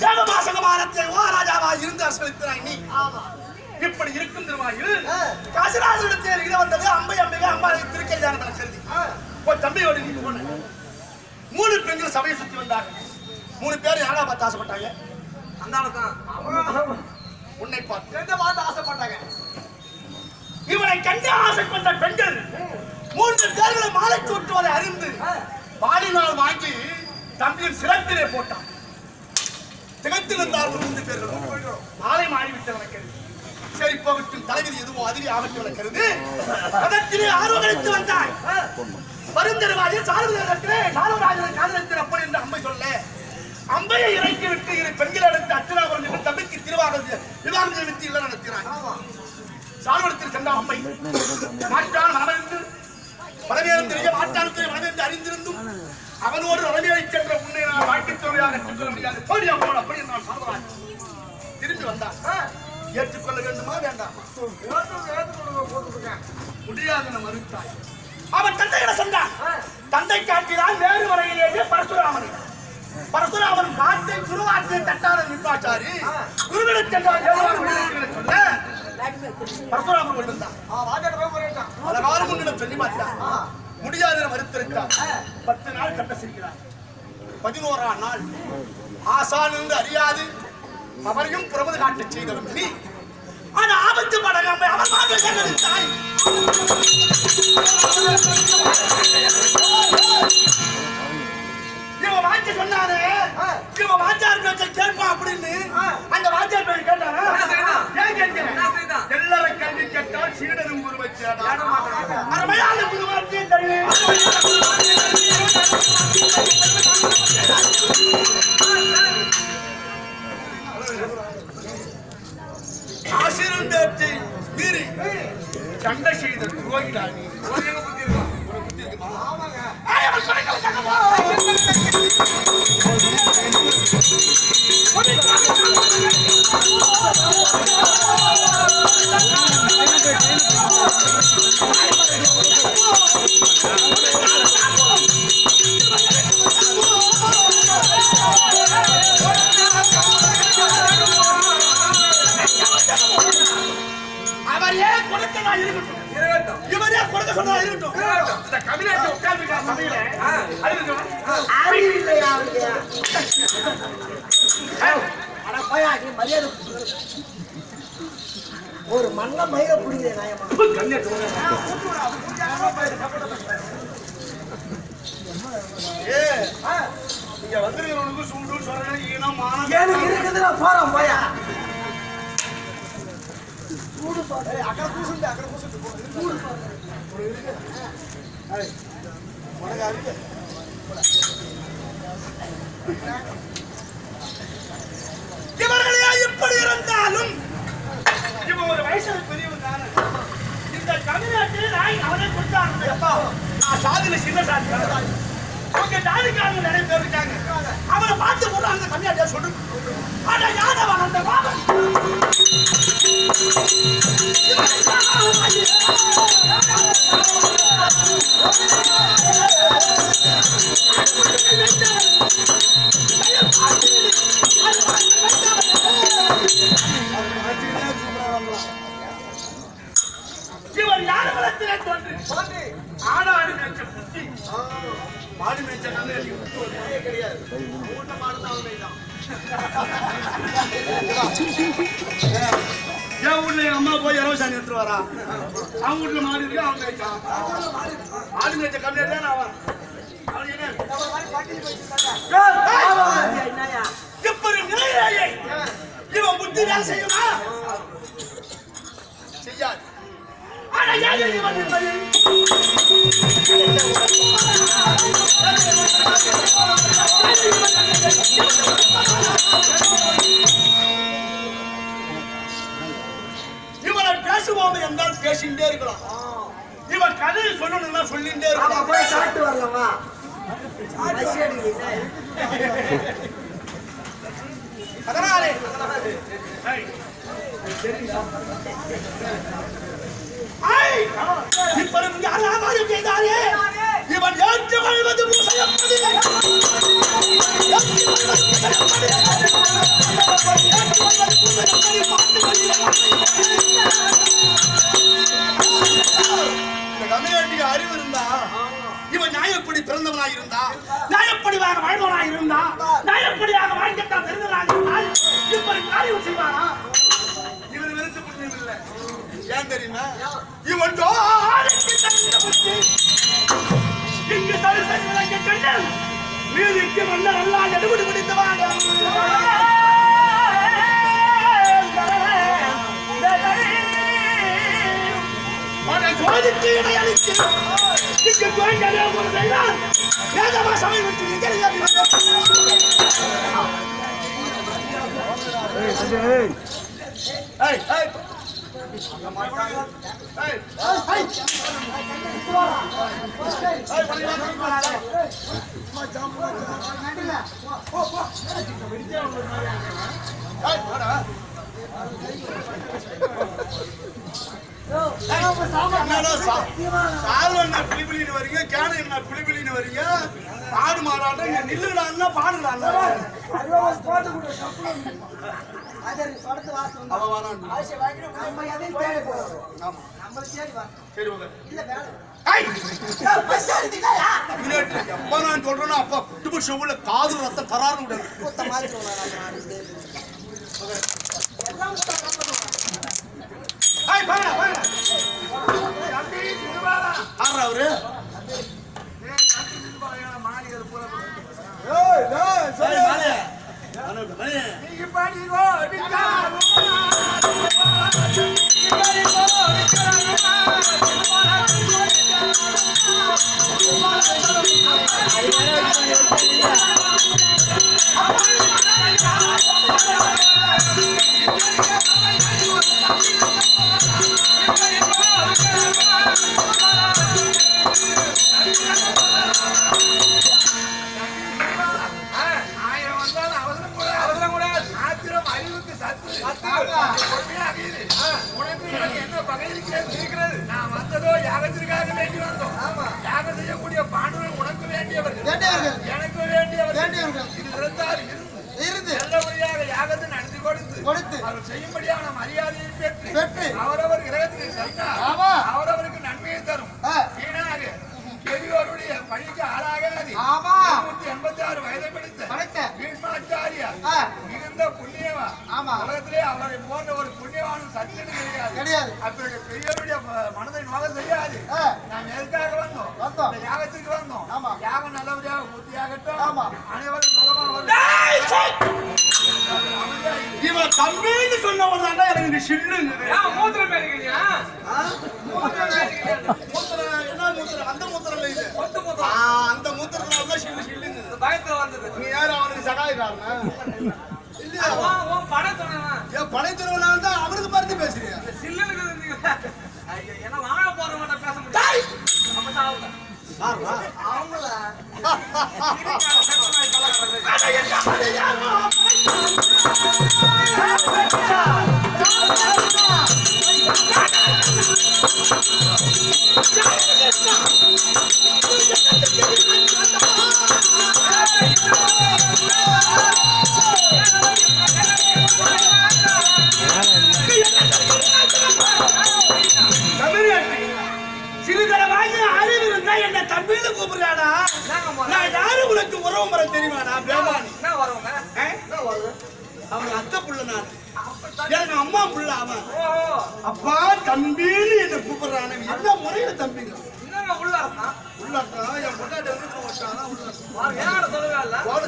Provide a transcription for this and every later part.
தேவமாசகமானத்தை ஓ ராஜாவா இருந்து அரசளித்தாய் நீ. ஆமா. இப்படி இருக்கும் திருவாயில் ஆ. காசிராஜனிடத்தில் இது வந்தது அம்பை அம்பிகை அம்பாளை திருக்கை தானம் என கருதி. தம்பியோடு நீ போன. மூணு பெண்கள் சபையை சுத்தி வந்தாங்க மூணு பேர் யாரா பார்த்து ஆசைப்பட்டாங்க? அவங்க உன்னை பார்த்து. ரெண்டு பார்த்து ஆசைப்பட்டாங்க. இவனை கண்டு ஆசைப்பட்ட பெண்கள் மூன்று பேர்களை மாலை சூட்டுவதை அறிந்து. பாடினால் வாங்கி தம்பியின் சிரத்திலே போட்டான். திகத்திருந்தார்கள் மூன்று பேர்களும் மாலை மாறிவிட்டு எனக்கு சரி போகட்டும். தலைவிதி எதுவோ அதிரி என கருது அதற்கிலே ஆர்வகரித்து வந்தாய். ஆ. பருந்தருவாயில் சாலுவதற்கிலே சாலுவராஜன் காதலித்தின் அப்படி என்று அம்பை சொல்ல அம்பையை இறக்கி விட்டு இரு பெண்கள் எடுத்து அச்சுராபுரம் என்று தம்பிக்கு திருவாக விவாகம் நிறுத்தி இல்லை நடத்தினாய். ஆமா. சால்வடத்தில் சென்ற அம்மை மாற்றான் மனமிருந்து மனமேறும் தெரிய மாற்றான் தெரிய அறிந்திருந்தும் அவனோடு மனமேறி சென்ற உன்னை நான் வாழ்க்கைத் துணையாக சொல்ல முடியாது. போடி அம்மோடு அப்படி நான் சால்வராஜ் திரும்பி வந்தான். ஏற்றுக்கொள்ள வேண்டுமா வேண்டாமா? முடியாது என மறுத்தாய் அவன் தந்தையிடம் சொன்னான் ஆ. தந்தை காட்டினால் வேறு வரையிலேயே பரசுராமனை. பரசுராமன் காட்டை குருவாற்றை தட்டாத நிப்பாச்சாரி. குருவிடம் விடுதலை சொல்ல. பரசுராமன் பலகாலம் உன்னிடம் சொல்லி பார்த்தான். முடியாது பத்து நாள் கட்ட செய்கிறார் பதினோராம் நாள். ஆசான் என்று அறியாது. அவரையும் புறமது காட்டச் செய்தவன் நீ. ஆனா ஆபத்து படகாம அவன் மாதிரி கண்டறிந்தாய் இவன் சொன்னாரு இவன் பேச்சை கேட்பான் அப்படின்னு. அந்த வாத்தியார் பேச்சு கேட்டானா? என்ன செய்தான்? ஏன் கேட்கிறேன் என்ன செய்தான்? எல்லார கல்வி கேட்டால் சீடனும் மாட்டான். அருமையான குருவார்த்தையை பேச்சை மீறி சண்டை செய்த ஆமாங்க ஒரு மண்ண மயிர புடிக்கிறேன் நாயமா ஏ ஆ. இங்க வந்திருக்கிறவனுக்கு சூடு சொரணை ஈனம் மானம். எனக்கு இருக்குது நான் போறேன் போயா ஏய், அக்கறை பூசுண்டு அக்கறை பூசுண்டு போ. உனக்கு அறிவு இவர்களே எப்படி இருந்தாலும் இவன் ஒரு வயசுல பெரியவன் தானே. இந்த தமிழ்நாட்டில் நான் அவனை கொடுத்தாங்க. அப்பா நான் சாதியில சின்ன சாதி. அவங்க ஜாதிக்காரங்க நிறைய பேர் இருக்காங்க. அவனை பார்த்து கூட அந்த தமிழ்நாட்டில் சொல்லு. ஆனா யார் அவன் அந்த பாபன்? பாண்டி. ஆடாடு மேய்ச்ச புத்தி. மாடு மேய்ச்ச கிடையாது. ஊட்ட. என் வீட்டுல அம்மா போய் இரவு சாணி எடுத்துட்டு வரா? அவன் வீட்டுல மாடு இருக்கு அவன் மேய்ச்சான் மாடு மேய்ச்ச கம்மியா தான் அவன்? இப்படி இவன் புத்தி வேலை செய்யுமா? செய்யாது. ஆனா ஏன் இவன் இவனை பேசுவோம் என்றால் பேசிட்டே இருக்கலாம். இவன் கதையை சொல்லணும்னா சொல்லிட்டே இருக்கலாம். போய் சாப்பிட்டு வரலாமா? அதனாலே ஐ. ஐ! இப்பொழுது யார் ஆதாயம் செய்தாரே இவன் ஏற்று வாழ்வது ஏன் தெரியுமா இவன் ஜோதிக்கு தகுந்த புத்தி. இங்கு தரு சரி விளங்க கண்ணன் நீதிக்கு மன்னர் அல்லா எடுபடி பிடித்தவாங்க ஜோதிக்கு இடையளித்து இங்கு தோன்றவே ஒரு செய்தால் வேதமா சபை விட்டு நிற்கிறது ஏய் என்ன பிளிபிளின்னு வரீங்க கேன என்ன பிளிபிளின்னு வரீங்க ஆடு மாறாட்டம் இங்க நில்லுடான்னா பாடுறாங்க அவன் வரான் ஆமா. சரி அவரு ஏய்! முன்னாடி எப்ப நான் சொல்றேனோ அப்ப குட்டுபு ஷோவுல காது ரத்த தராறு விடாது ஏய், வாங்க, வாங்க. யார்ரா அவரு ஏய், ஏய், சொல்லு. நானு மணி. ஆயிரம் அவர் செய்யும்படியான மரியாதையை பெற்று பெற்று அவரவர் கிரகத்துக்கு சென்றால் ஆமா. அவரவருக்கு நன்மையை தரும். வீணாக பெரியோருடைய பணிக்கு ஆளாகாது ஆமா. இருநூத்தி எண்பத்தி ஆறு வயதை பிடித்த படைத்த. பீஷ்மாச்சாரியா ஆ. மிகுந்த புண்ணியவா ஆமா. உலகத்திலே அவரை போன்ற ஒரு புண்ணியவானும் சத்தியம் கிடையாது கிடையாது. அப்படி பெரியவருடைய ம- மனதை நோக செய்யாது. நாம் எதுக்காக வந்தோம் வந்தோம். யாகத்திற்கு வந்தோம் ஆமா. யாகம் நல்லபடியாக பூர்த்தியாகட்டும் ஆமா. அனைவரும் சுகமா ஏய், சை! வரும் இவன் தம்பின்னு சொன்னவன் தாண்டா எனக்கு இங்க சில்லுங்குது. மூத்திரம் என்ன மூத்திரம்? அந்த மூத்திரம் இல்ல இது. அந்த மூத்திரத்தினால தான் சில்லு சில்லுங்குது. பயத்துல வந்தது நீ யாரு அவனுக்கு சகாயக்காரனா? சிறிதளவாக அறிவு இருந்தா என்ன தம்பின்னு கூப்பிடுறாடா? நான் யாரு உனக்கு உறவு முறை தெரியுமாடா வருவங்க அவன் அத்தை புள்ள நான். எனக்கு அம்மா புள்ள அவன். அப்பா தம்பின்னு என்ன கூப்பிடுறான். என்ன முறையில தம்பிங்க என்னங்க உள்ள இருந்தான். உள்ளாட்டா என் பொண்டாட்டி வந்து வச்சானா உள்ள என்னோட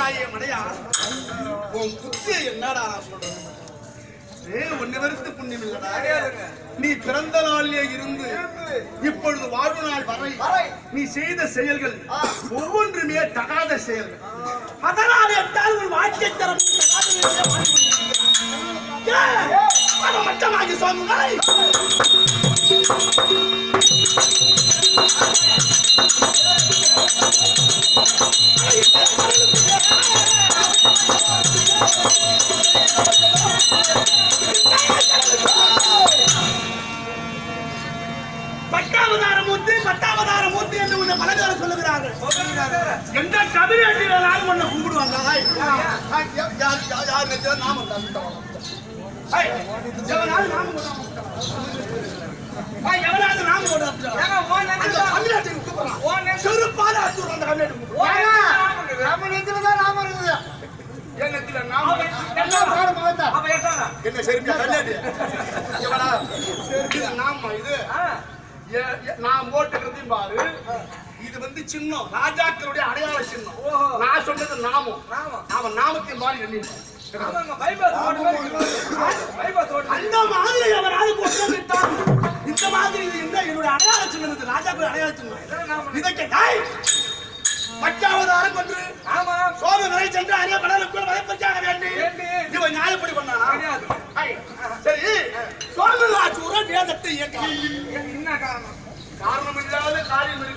வந்திருக்கிறாயே மடையா? உன் புத்தி என்னடா நான் சொல்றேன் வெறுத்து புண்ணியம் இல்லடா. நீ பிறந்த நாளிலே இருந்து இப்பொழுது வாழ்வு நாள் வரை நீ செய்த செயல்கள் ஒவ்வொன்றுமே தகாத செயல்கள். அதனால் என்றால் உன் வாழ்க்கை தரம் மட்டமாகி பத்தாவதாரம் ஊத்து பத்தாவதாரம் ஊத்து என்று உன்னை பலகார சொல்லுகிறார்கள். எந்த கபிலாட்டினாலும் உன்னை கும்பிடுவாங்க? எவனாவது நாம போடுறான் செருப்பால அத்துறோம் அந்த கபிலாட்டு நம்ம நெஞ்சில தான் நாம இருக்குது. என்ன சரி கல்யாணி நாம இது. நான் போட்டுக்கிறதையும் பாரு. இது வந்து சின்னம். ராஜாக்களுடைய அடையாள சின்னம். நான் சொன்னது நாமம். அவன் நாமத்தின் மாதிரி எண்ணி. அந்த மாதிரி கொண்டு விட்டான் இந்த மாதிரி இது என்ன? என்னுடைய அடையாள சின்னம் ராஜாக்கள் அடையாள சின்னம். இதான் நாம- இதை கேட்டாய். பச்சாவதாரம் கொன்று ஆமா. சோழ வரை சென்று அரிய கடலுக்குள் வலைப்பச்சாக வேண்டி. இவன் நியாயப்படி பண்ணானா? சரி ஐ, சரி சோழராஜூர வேதத்தை இயக்கலாம் என்ன காரணம் காரணம் இல்லாத காரியம்